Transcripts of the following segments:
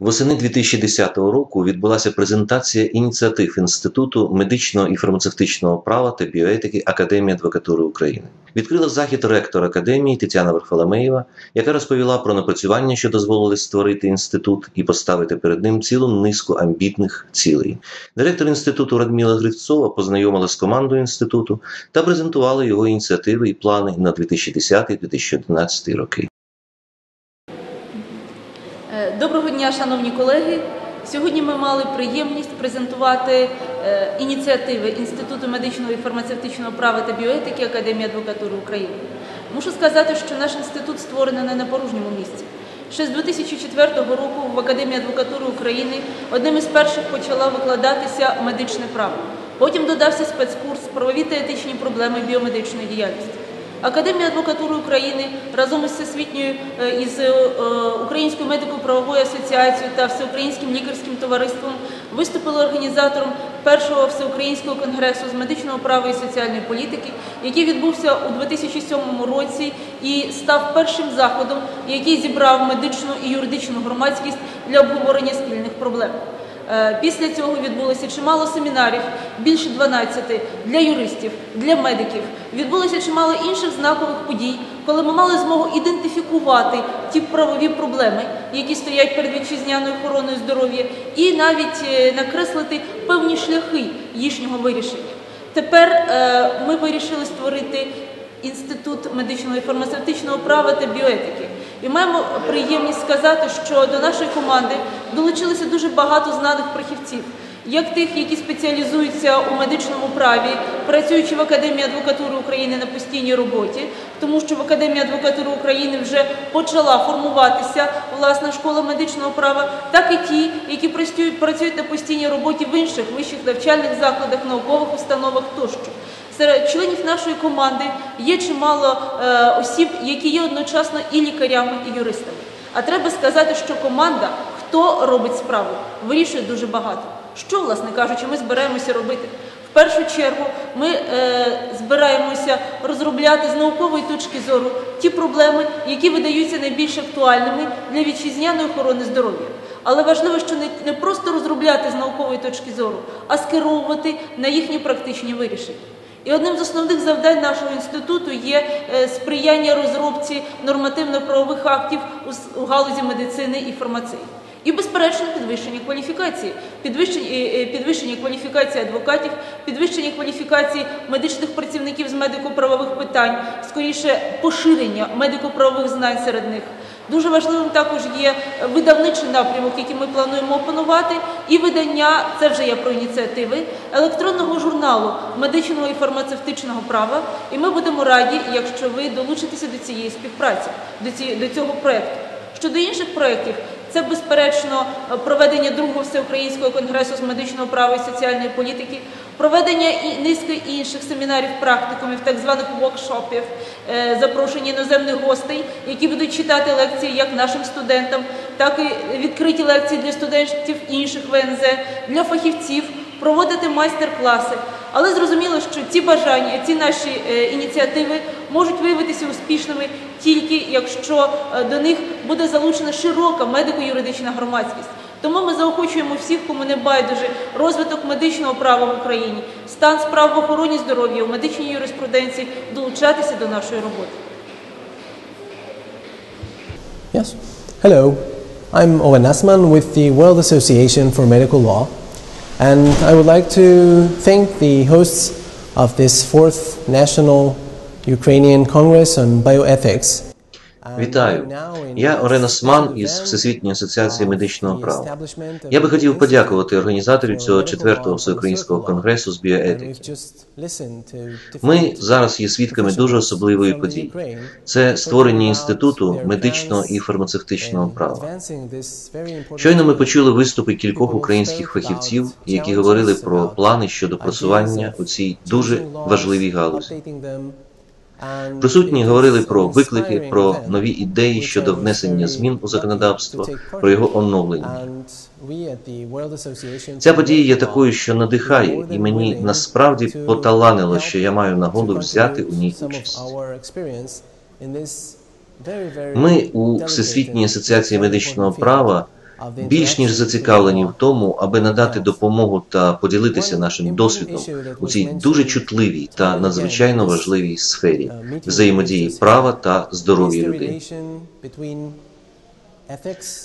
Восени 2010 року відбулася презентація ініціатив Інституту медичного і фармацевтичного права та біоетики Академії адвокатури України. Відкрила захід ректор академії Тетяна Варфоломеєва, яка розповіла про напрацювання, що дозволили створити інститут і поставити перед ним цілу низку амбітних цілей. Директор інституту Радміла Гривцова познайомила з командою інституту та презентувала його ініціативи і плани на 2010-2011 роки. Е, Доброго дня, шановні колеги. Сьогодні ми мали приємність презентувати е, ініціативи Інституту медичного і фармацевтичного права та біоетики Академії адвокатури України. Мушу сказати, що наш інститут створений не на порожньому місці. Ще з 2004 року в Академії адвокатури України одним із перших почала викладатися медичне право. Потім додався спецкурс правові та етичні проблеми біомедичної діяльності. Академія адвокатури України разом із всесвітньою е, із е, Українською медико-правовою асоціацією та всеукраїнським лікарським товариством виступили організатором першого всеукраїнського конгресу з медичного права і соціальної політики, який відбувся у 2007 році і став першим заходом, який зібрав медичну і юридичну громадськість для обговорення спільних проблем. Е, Після цього відбулося чимало семінарів, більше 12 для юристів, для медиків. Відбулося чимало інших знакових подій, коли ми мали змогу ідентифікувати ті правові проблеми, які стоять перед вітчизняною охороною здоров'я, і навіть е, накреслити певні шляхи їхнього вирішення. Тепер е, ми вирішили створити інститут медичного і фармацевтичного права та біоетики. І маємо приємність сказати, що до нашої команди долучилося дуже багато знаних фахівців, як тих, які спеціалізуються у медичному праві, працюючи в Академії адвокатури України на постійній роботі, тому що в Академії адвокатури України вже почала формуватися власна школа медичного права, так і ті, які працюють, на постійній роботі в інших вищих навчальних закладах, наукових установах тощо. Серед членів нашої команди є чимало е, осіб, які є одночасно і лікарями, і юристами. А треба сказати, що команда, хто робить справу, вирішує дуже багато. Що, власне кажучи, ми збираємося робити? В першу чергу ми е, збираємося розробляти з наукової точки зору ті проблеми, які видаються найбільш актуальними для вітчизняної охорони здоров'я. Але важливо, що не, не просто розробляти з наукової точки зору, а скеровувати на їхні практичні вирішення. І одним з основних завдань нашого інституту є е, сприяння розробці нормативно-правових актів у галузі медицини і фармації. І, безперечно, підвищення кваліфікації, підвищення, підвищення кваліфікації адвокатів, підвищення кваліфікації медичних працівників з медико-правових питань, скоріше поширення медико-правових знань серед них. Дуже важливим також є видавничий напрямок, який ми плануємо опанувати, і видання це вже є про ініціативи електронного журналу медичного і фармацевтичного права. І ми будемо раді, якщо ви долучитеся до цієї співпраці, до цього проекту. Щодо інших проєктів, це безперечно проведення другого всеукраїнського конгресу з медичного права і соціальної політики, проведення і низки інших семінарів, практикумів, так званих воркшопів, е, запрошення іноземних гостей, які будуть читати лекції як нашим студентам, так і відкриті лекції для студентів інших ВНЗ, для фахівців, проводити майстер-класи. Але зрозуміло, що ці бажання, ці наші е, ініціативи можуть виявитися успішними тільки якщо е, до них буде залучена широка медико-юридична громадськість. Тому ми заохочуємо всіх, кому не байдуже розвиток медичного права в Україні, стан справ в охороні здоров'я, у медичній юриспруденції долучатися до нашої роботи. Yes. Hello, I'm Owen Asman with the World Association for Medical Law, and I would like to thank the hosts of this fourth National Ukrainian Congress on Bioethics. Вітаю, я Орен Осман із Всесвітньої асоціації медичного права. Я би хотів подякувати організаторів цього четвертого всеукраїнського конгресу з біоетики. Ми зараз є свідками дуже особливої події. Це створення інституту медичного і фармацевтичного права. Щойно ми почули виступи кількох українських фахівців, які говорили про плани щодо просування у цій дуже важливій галузі. Присутні говорили про виклики, про нові ідеї щодо внесення змін у законодавство, про його оновлення. Ця подія є такою, що надихає, і мені насправді поталанило, що я маю нагоду взяти у ній участь. Ми у Всесвітній асоціації медичного права більш ніж зацікавлені в тому, аби надати допомогу та поділитися нашим досвідом у цій дуже чутливій та надзвичайно важливій сфері взаємодії права та здоров'я людини.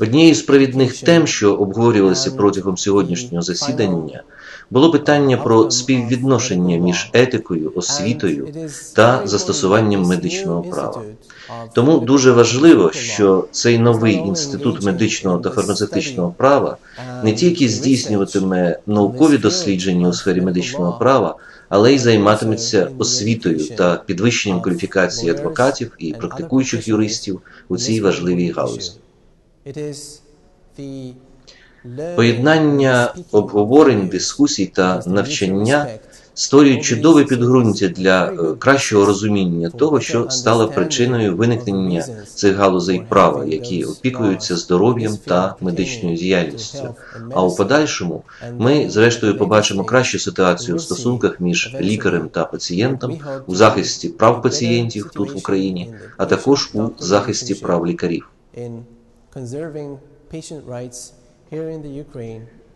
Однією з провідних тем, що обговорювалися протягом сьогоднішнього засідання, було питання про співвідношення між етикою, освітою та застосуванням медичного права. Тому дуже важливо, що цей новий інститут медичного та фармацевтичного права не тільки здійснюватиме наукові дослідження у сфері медичного права, але й займатиметься освітою та підвищенням кваліфікації адвокатів і практикуючих юристів у цій важливій галузі. Поєднання обговорень, дискусій та навчання створюють чудове підґрунтя для е, кращого розуміння того, що стало причиною виникнення цих галузей права, які опікуються здоров'ям та медичною діяльністю. А у подальшому ми, зрештою, побачимо кращу ситуацію у стосунках між лікарем та пацієнтом у захисті прав пацієнтів тут в Україні, а також у захисті прав лікарів.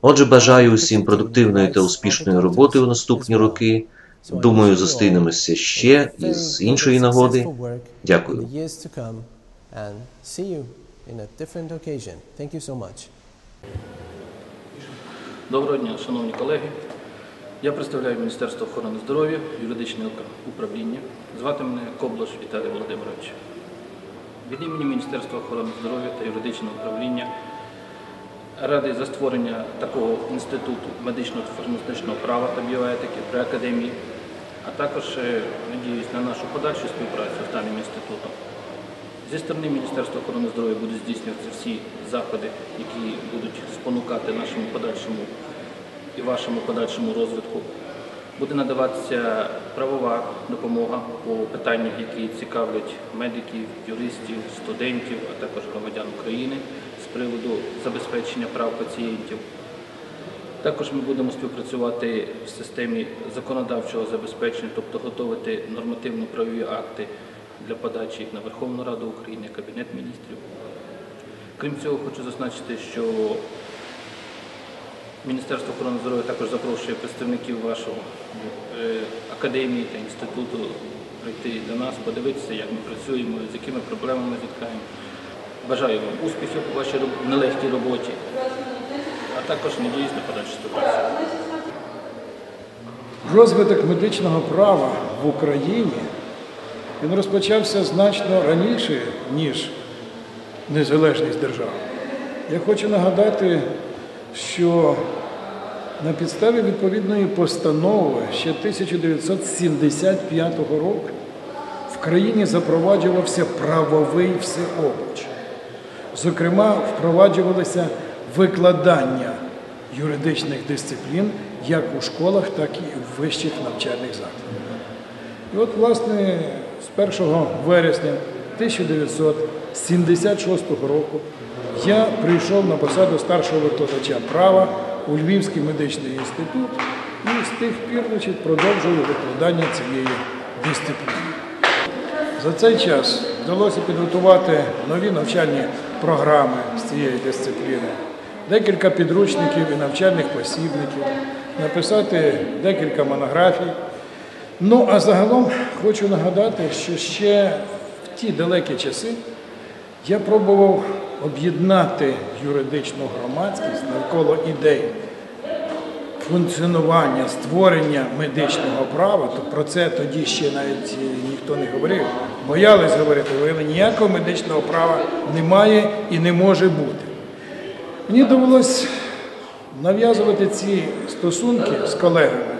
Отже, бажаю усім продуктивної та успішної роботи у наступні роки. Думаю, зустрінемося ще із іншої нагоди. Дякую. Доброго дня, шановні колеги. Я представляю Міністерство охорони здоров'я, юридичне управління. Звати мене Коблош Віталій Володимирович. Від імені Міністерства охорони здоров'я та юридичного управління радий за створення такого інституту медичного фармацевтичного права та біоетики при академії, а також е, надіюсь на нашу подальшу співпрацю з даним інститутом. Зі сторони Міністерства охорони здоров'я будуть здійснюватися всі заходи, які будуть спонукати нашому подальшому і вашому подальшому розвитку. Буде надаватися правова допомога по питаннях, які цікавлять медиків, юристів, студентів, а також громадян України приводу забезпечення прав пацієнтів. Також ми будемо співпрацювати в системі законодавчого забезпечення, тобто готувати нормативно-правові акти для подачі на Верховну Раду України, Кабінет міністрів. Крім цього, хочу зазначити, що Міністерство охорони здоров'я також запрошує представників вашого е, академії та інституту прийти до нас, подивитися, як ми працюємо, з якими проблемами зіткаємо. Бажаю вам успіхів у вашій нелегкій роботі, а також надіюсь на подальшу співпрацю. Розвиток медичного права в Україні він розпочався значно раніше, ніж незалежність держави. Я хочу нагадати, що на підставі відповідної постанови ще 1975 року в країні запроваджувався правовий всеобуч. Зокрема, впроваджувалося викладання юридичних дисциплін як у школах, так і в вищих навчальних закладах. І от, власне, з 1 вересня 1976 року я прийшов на посаду старшого викладача права у Львівський медичний інститут і з тих пір значить, продовжую викладання цієї дисципліни. За цей час вдалося підготувати нові навчальні програми з цієї дисципліни, декілька підручників і навчальних посібників, написати декілька монографій. Ну, а загалом хочу нагадати, що ще в ті далекі часи я пробував об'єднати юридичну громадськість навколо ідей функціонування, створення медичного права, то про це тоді ще навіть ніхто не говорив. Боялись говорити, говорили, ніякого медичного права немає і не може бути. Мені довелося нав'язувати ці стосунки з колегами.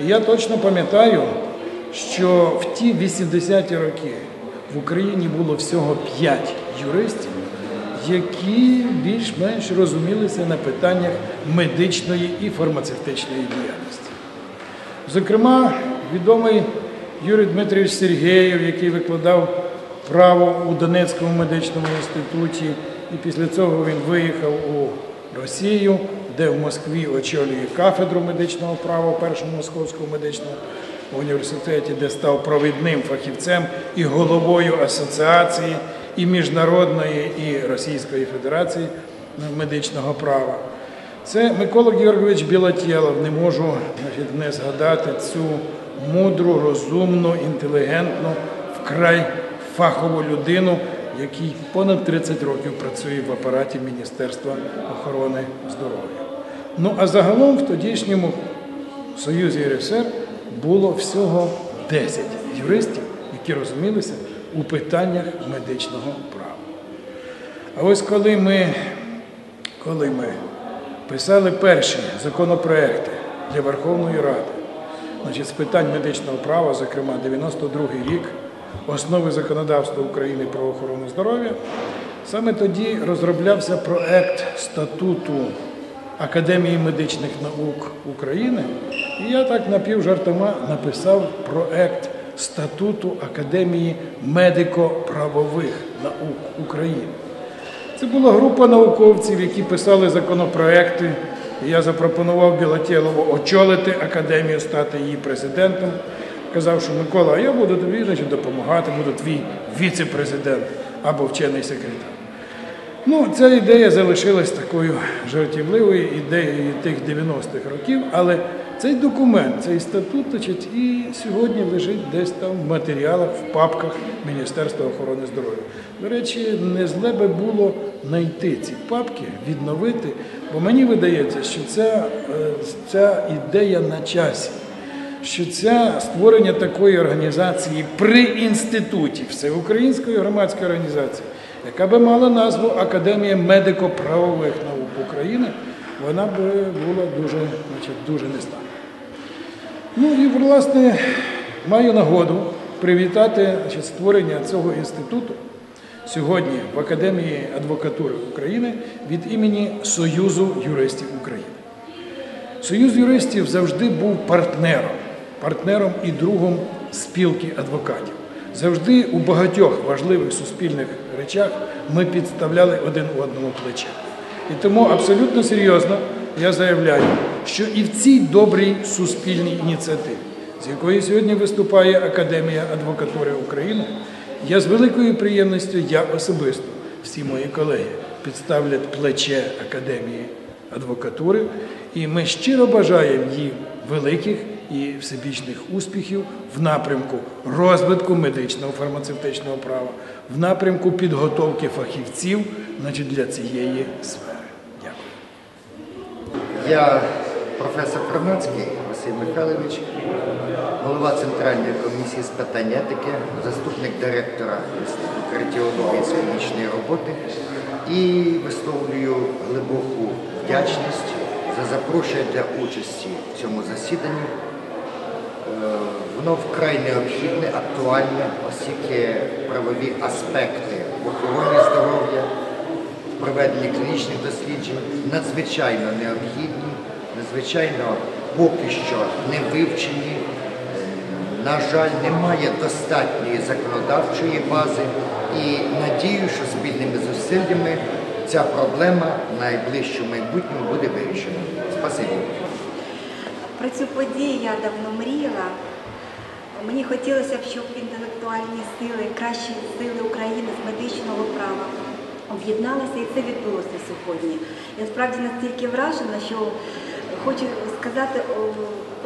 І я точно пам'ятаю, що в ті 80-ті роки в Україні було всього 5 юристів, які більш-менш розумілися на питаннях медичної і фармацевтичної діяльності. Зокрема, відомий Юрій Дмитрович Сергєєв, який викладав право у Донецькому медичному інституті, і після цього він виїхав у Росію, де в Москві очолює кафедру медичного права в Першому Московському медичному університеті, де став провідним фахівцем і головою асоціації і Міжнародної, і Російської Федерації медичного права. Це Микола Георгійович Білотєлов. Не можу не згадати цю мудру, розумну, інтелігентну, вкрай фахову людину, який понад 30 років працює в апараті Міністерства охорони здоров'я. Ну а загалом в тодішньому Союзі РСР було всього 10 юристів, які розумілися у питаннях медичного права. А ось коли ми, коли ми писали перші законопроекти для Верховної Ради, значить, з питань медичного права, зокрема 92-й рік, основи законодавства України про охорону здоров'я, саме тоді розроблявся проект статуту Академії медичних наук України, і я так напівжартома написав проект статуту Академії медико-правових наук України. Це була група науковців, які писали законопроекти. Я запропонував Білотєлову очолити академію, стати її президентом. Казав, що Микола, я буду тобі значить, допомагати, буду твій віце-президент або вчений секретар. Ну, ця ідея залишилась такою жартівливою ідеєю тих 90-х років, але цей документ, цей статут, значить, і сьогодні лежить десь там в матеріалах, в папках Міністерства охорони здоров'я. До речі, не зле би було знайти ці папки, відновити, бо мені видається, що ця, е, ця ідея на часі. Що це створення такої організації при інституті всеукраїнської громадської організації, яка би мала назву Академія медико-правових наук України, вона б була дуже, значить, дуже нестана. Ну і, власне, маю нагоду привітати створення цього інституту сьогодні в Академії адвокатури України від імені Союзу юристів України. Союз юристів завжди був партнером, партнером і другом спілки адвокатів. Завжди у багатьох важливих суспільних речах ми підставляли один одному плече. І тому абсолютно серйозно я заявляю, що і в цій добрій суспільній ініціативі, з якої сьогодні виступає Академія адвокатури України, я з великою приємністю, я особисто, всі мої колеги підставлять плече Академії адвокатури, і ми щиро бажаємо їм великих і всебічних успіхів в напрямку розвитку медичного фармацевтичного права, в напрямку підготовки фахівців значить, для цієї сфери. Дякую. Я професор Кравнацький Василь Михайлович, голова Центральної комісії з питань етики, заступник директора Інституту кардіології з клінічної роботи і висловлюю глибоку вдячність за запрошення для участі в цьому засіданні. Е, Воно вкрай необхідне, актуальне, оскільки правові аспекти в охороні здоров'я, в проведенні клінічних досліджень надзвичайно необхідні, надзвичайно поки що не вивчені. На жаль, немає достатньої законодавчої бази і надію, що спільними зусиллями ця проблема в найближчому майбутньому буде вирішена. Спасибі. Про цю подію я давно мріяла. Мені хотілося б, щоб інтелектуальні сили, кращі сили України з медичного права об'єдналися, і це відбулося сьогодні. Я справді настільки вражена, що хочу сказати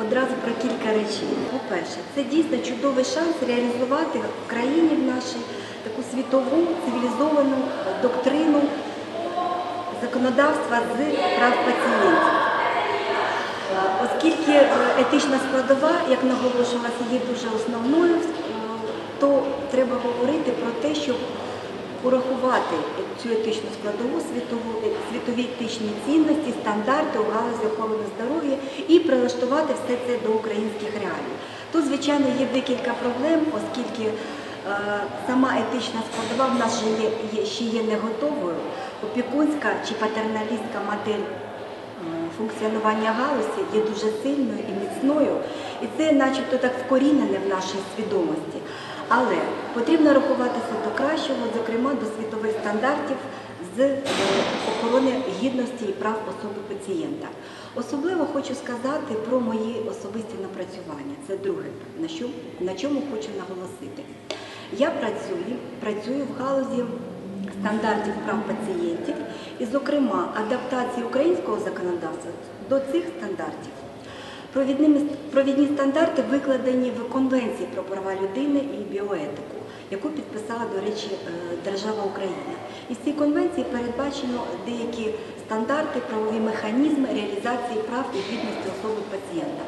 одразу про кілька речей. По-перше, це дійсно чудовий шанс реалізувати в країні в нашій таку світову цивілізовану доктрину законодавства з прав пацієнтів. Оскільки е, етична складова, як наголошувалося, є дуже основною, е, то треба говорити про те, щоб урахувати цю етичну складову, світову, світові етичні цінності, стандарти у галузі охорони здоров'я і прилаштувати все це до українських реалій. Тут, звичайно, є декілька проблем, оскільки е, сама етична складова в нас ще є не готовою. Опікунська чи патерналістська модель функціонування галузі є дуже сильною і міцною, і це начебто так вкорінене в нашій свідомості. Але потрібно рахуватися до кращого, зокрема до світових стандартів з е, охорони гідності і прав особи пацієнта. Особливо хочу сказати про мої особисті напрацювання. Це друге, на, що, на чому хочу наголосити. Я працюю, працюю в галузі стандартів прав пацієнтів і, зокрема, адаптації українського законодавства до цих стандартів. Провідними, провідні стандарти викладені в Конвенції про права людини і біоетику, яку підписала, до речі, е, держава Україна. І в цій конвенції передбачено деякі стандарти, правові механізми реалізації прав і гідності особи пацієнта.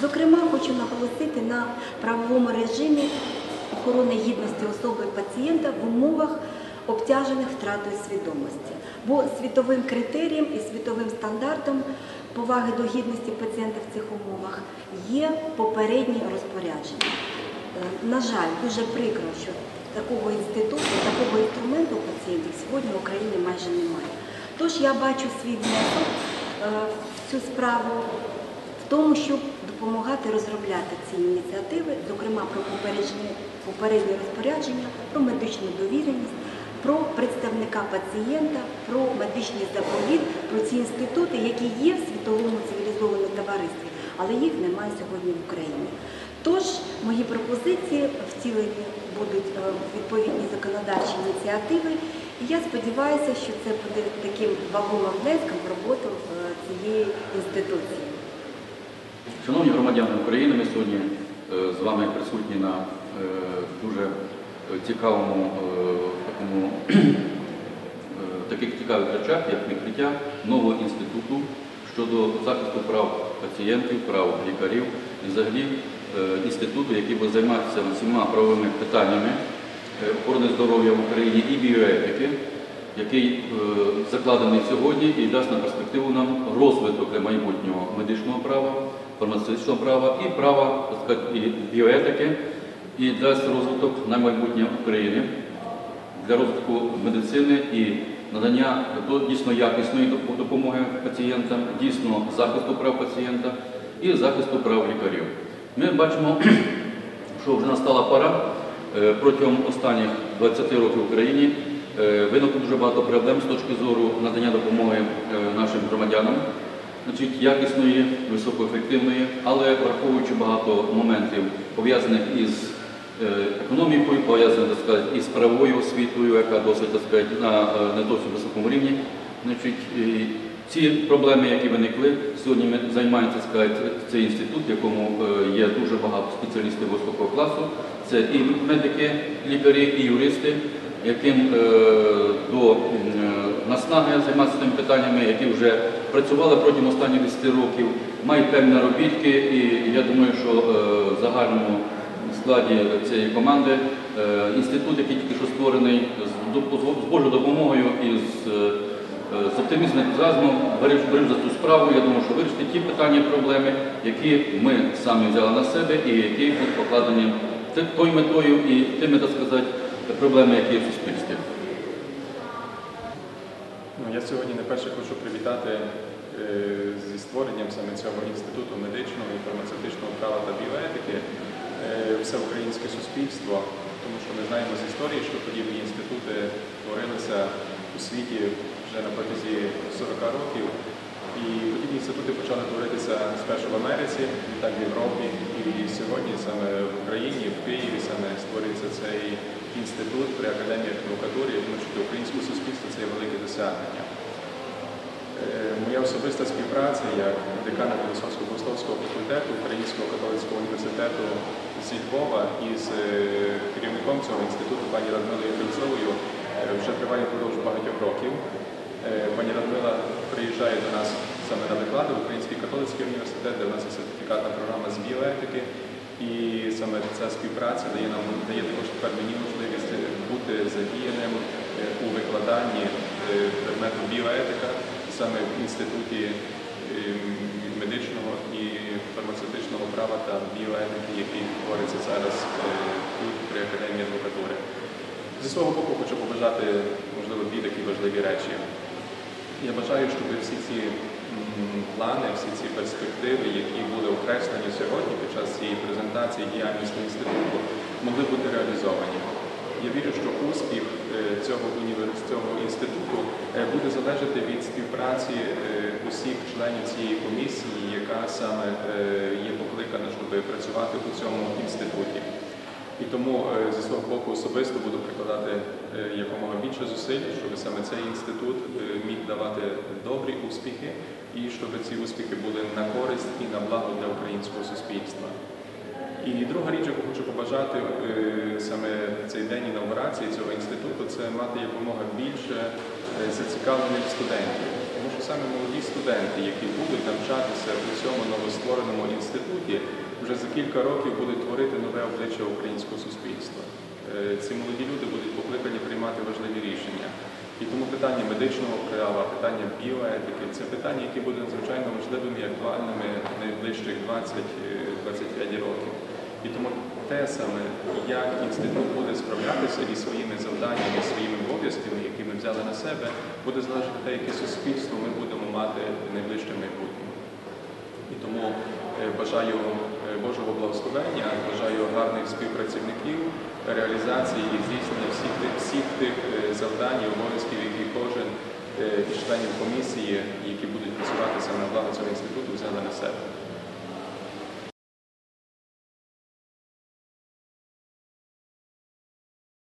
Зокрема, хочу наголосити на правовому режимі охорони гідності особи пацієнта в умовах обтяжених втратою свідомості. Бо світовим критерієм і світовим стандартом поваги до гідності пацієнта в цих умовах є попередні розпорядження. Е, На жаль, дуже прикро, що такого інституту, такого інструменту пацієнтів сьогодні в Україні майже немає. Тож я бачу свій внесок е, в цю справу в тому, щоб допомагати розробляти ці ініціативи, зокрема про попередні розпорядження, про медичну довіреність, про представника пацієнта, про медичний заповіт, про ці інститути, які є в світовому цивілізованому товаристві, але їх немає сьогодні в Україні. Тож мої пропозиції втілені будуть е, відповідні законодавчі ініціативи. І я сподіваюся, що це буде таким вагомим внеском в роботу е, цієї інституції. Шановні громадяни України, ми сьогодні е, з вами присутні на дуже цікавому е, такому е, таких цікавих речах, як відкриття нового інституту щодо захисту прав пацієнтів, прав лікарів і взагалі е, інституту, який буде займатися всіма правовими питаннями охорони здоров'я в Україні і біоетики, який закладений сьогодні і дасть на перспективу нам розвиток майбутнього медичного права, фармацевтичного права і права так сказати, і біоетики, і дасть розвиток на майбутнє України для розвитку медицини і надання дійсно якісної допомоги пацієнтам, дійсно захисту прав пацієнта і захисту прав лікарів. Ми бачимо, що вже настала пора е, протягом останніх 20 років в Україні е, виникло дуже багато проблем з точки зору надання допомоги е, нашим громадянам, значить, якісної, високоефективної, але враховуючи багато моментів пов'язаних із економікою, пов'язаних так сказати, із правовою освітою, яка досить на е, не досить високому рівні. Ці проблеми, які виникли, сьогодні ми займається сказати, цей інститут, в якому е, є дуже багато спеціалістів високого класу. Це і медики, лікарі, і юристи, яким е, до е, наснаги займатися цими питаннями, які вже працювали протягом останніх 10 років, мають певні наробітки, і я думаю, що е, в загальному складі цієї команди е, інститут, який тільки що створений, з, Божою допомогою і з, е, з оптимізмом, ентузіазмом береш за цю справу. Я думаю, що вирішити ті питання, проблеми, які ми самі взяли на себе і які будуть покладені тою метою і тими, так сказати, проблеми, які є в суспільстві. Ну, я сьогодні найперше хочу привітати е, зі створенням саме цього інституту медичного і фармацевтичного права та біоетики все українське суспільство, тому що ми знаємо з історії, що подібні інститути творилися у світі вже на протязі 40 років. І подібні інститути почали творитися спершу в Америці, так в Європі. І сьогодні саме в Україні, в Києві саме створюється цей інститут при академії адвокатури. Думаю, що для українського суспільства це є велике досягнення. Е, Моя особиста співпраця як декана Філософського богословського факультету Українського католицького університету зі Львова із е, керівником цього інституту пані Радмилою Фільцовою е, вже триває впродовж багатьох років. Е, Пані Радмила приїжджає до нас саме на виклади в Український католицький університет, де в нас є сертифікатна програма з біоетики. І саме ця співпраця дає нам дає також тепер мені можливість бути задіяним у викладанні предмету біоетика саме в інституті медичного і фармацевтичного права та біоетики, який твориться зараз е, тут при академії адвокатури. Зі свого боку хочу побажати, можливо, дві такі важливі речі. Я бажаю, щоб всі ці плани, всі ці перспективи, які були окреслені сьогодні під час цієї презентації діяльності інституту, могли бути реалізовані. Я вірю, що успіх е, цього цього інституту е, буде залежати від співпраці е, усіх членів цієї комісії, яка саме є покликана, щоб працювати у цьому інституті. І тому зі свого боку особисто буду прикладати якомога більше зусиль, щоб саме цей інститут міг давати добрі успіхи і щоб ці успіхи були на користь і на благо для українського суспільства. І друга річ, яку хочу побажати е, саме цей день інаугурації цього інституту, це мати якомога більше е, зацікавлених студентів. Тому що саме молоді студенти, які будуть навчатися у цьому новоствореному інституті, вже за кілька років будуть творити нове обличчя українського суспільства. Е, Ці молоді люди будуть покликані приймати важливі рішення. І тому питання медичного права, питання біоетики це питання, які будуть надзвичайно важливими і актуальними найближчих 20-25 років. І тому те саме, як інститут буде справлятися із своїми завданнями, своїми обов'язками, які ми взяли на себе, буде залежати те, яке суспільство ми будемо мати в найближчому майбутньому. І тому е, бажаю е, Божого благословення, бажаю гарних співпрацівників, реалізації і здійснення всіх тих, всіх тих е, завдань і обов'язків, які кожен із членів комісії, які будуть працювати саме на благо цього інституту, взяв